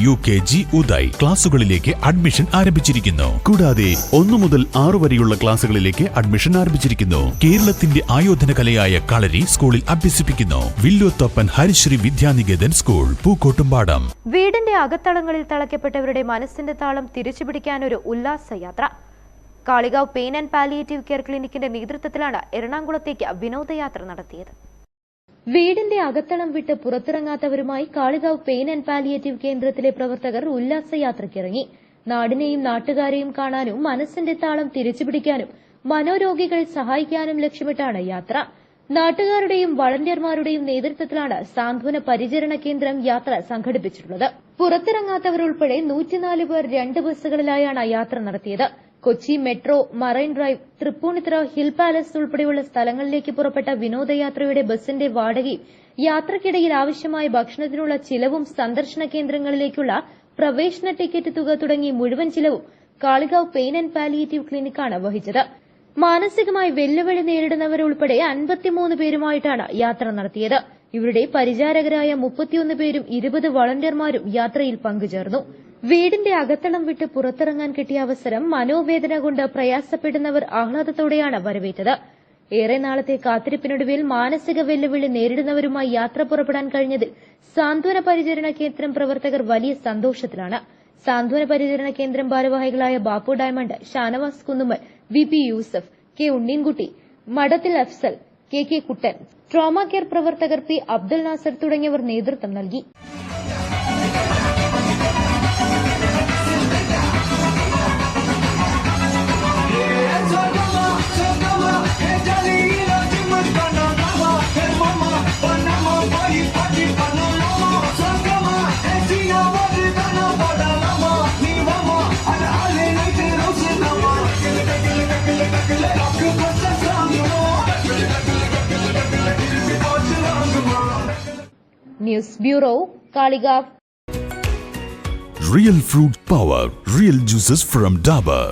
U K G Uday ക്ലാസുകളിലേക്ക് admission ആരംഭിച്ചിരിക്കുന്നു. കൂടാതെ ഒന്നു മുതൽ ആറു വരെയുള്ള ക്ലാസുകളിലേക്ക് അഡ്മിഷൻ ആരംഭിച്ചിരിക്കുന്നു. കേരളത്തിന്റെ ആയോധന കലയായ കളരി സ്കൂളിൽ അഭ്യസിപ്പിക്കുന്നു. വില്ലോത്തപ്പൻ ഹരിശ്രീ വിദ്യാനികേതൻ സ്കൂൾ പൂക്കോട്ടുംപാടം. വീടിന്റെ അകത്തളങ്ങളിൽ തളയ്ക്കപ്പെട്ടവരുടെ മനസ്സിന്റെ താളം തിരിച്ചുപിടിക്കാൻ ഒരു ഉല്ലാസയാത്ര. Kalikavu pain and palliative care ക്ലിനിക്കിന്റെ നേതൃത്വത്തിലാണ് എറണാകുളത്തേക്ക് വിനോദയാത്ര നടത്തിയത്. വീടിന്റെ അകത്തളം വിട്ട് പുറത്തിറങ്ങാത്തവരുമായി കാളികാവ് പെയിൻ ആൻഡ് പാലിയേറ്റീവ് കേന്ദ്രത്തിലെ പ്രവർത്തകർ ഉല്ലാസയാത്രയ്ക്കിറങ്ങി നാടിനെയും നാട്ടുകാരെയും കാണാനും മനസ്സിന്റെ താളം തിരിച്ചുപിടിക്കാനും മനോരോഗികൾ സഹായിക്കാനും ലക്ഷ്യമിട്ടാണ് യാത്ര. നാട്ടുകാരുടെയും വളണ്ടിയർമാരുടെയും നേതൃത്വത്തിലാണ് സാന്ത്വന പരിചരണ കേന്ദ്രം യാത്ര സംഘടിപ്പിച്ചിട്ടുള്ളത്. പുറത്തിറങ്ങാത്തവരുൾപ്പെടെ നൂറ്റിനാല് പേർ രണ്ട് ബസ്സുകളിലായാണ് യാത്ര നടത്തിയത്. Kochi metro marine drive Tripunithura hill palace ഉൾപ്പെടെയുള്ള സ്ഥലങ്ങളിലേക്ക് പുറപ്പെട്ട വിനോദയാത്രയുടെ ബസിന്റെ വാടകയും യാത്രക്കിടയിൽ ആവശ്യമായ ഭക്ഷണത്തിനുള്ള ചിലവും സന്ദർശന കേന്ദ്രങ്ങളിലേക്കുള്ള പ്രവേശന ടിക്കറ്റ് തുക തുടങ്ങി മുഴുവൻ ചിലവും കാളികാവ് പെയിൻ ആന്റ് പാലിയേറ്റീവ് ക്ലിനിക്കാണ് വഹിച്ചത്. മാനസികമായി വെല്ലുവിളി നേരിടുന്നവരുൾപ്പെടെ അൻപത്തിമൂന്ന് പേരുമായിട്ടാണ് യാത്ര നടത്തിയത്. ഇവരുടെ പരിചാരകരായ മുപ്പത്തിയൊന്ന് പേരും ഇരുപത് വളണ്ടിയർമാരും യാത്രയിൽ പങ്കുചേർന്നു. വീടിന്റെ അകത്തളം വിട്ട് പുറത്തിറങ്ങാൻ കിട്ടിയ അവസരം മനോവേദന കൊണ്ട് പ്രയാസപ്പെടുന്നവർ ആഹ്ലാദത്തോടെയാണ് വരവേറ്റത്. ഏറെ നാളത്തെ കാത്തിരിപ്പിനൊടുവിൽ മാനസിക വെല്ലുവിളി നേരിടുന്നവരുമായി യാത്ര പുറപ്പെടാൻ കഴിഞ്ഞതിൽ സാന്ത്വന പരിചരണ കേന്ദ്രം പ്രവർത്തകർ വലിയ സന്തോഷത്തിലാണ്. സാന്ത്വന പരിചരണ കേന്ദ്രം ഭാരവാഹികളായ Bappu Diamond Shanavas Kunnummal V P Yusuf K Unneenkutty Madathil Afsal K K Kuttan trauma care പ്രവർത്തകർ പി അബ്ദുൽ നാസർ തുടങ്ങിയവർ നേതൃത്വം നൽകി. News bureau Kalikavu Real fruit power, real juices from Dabur.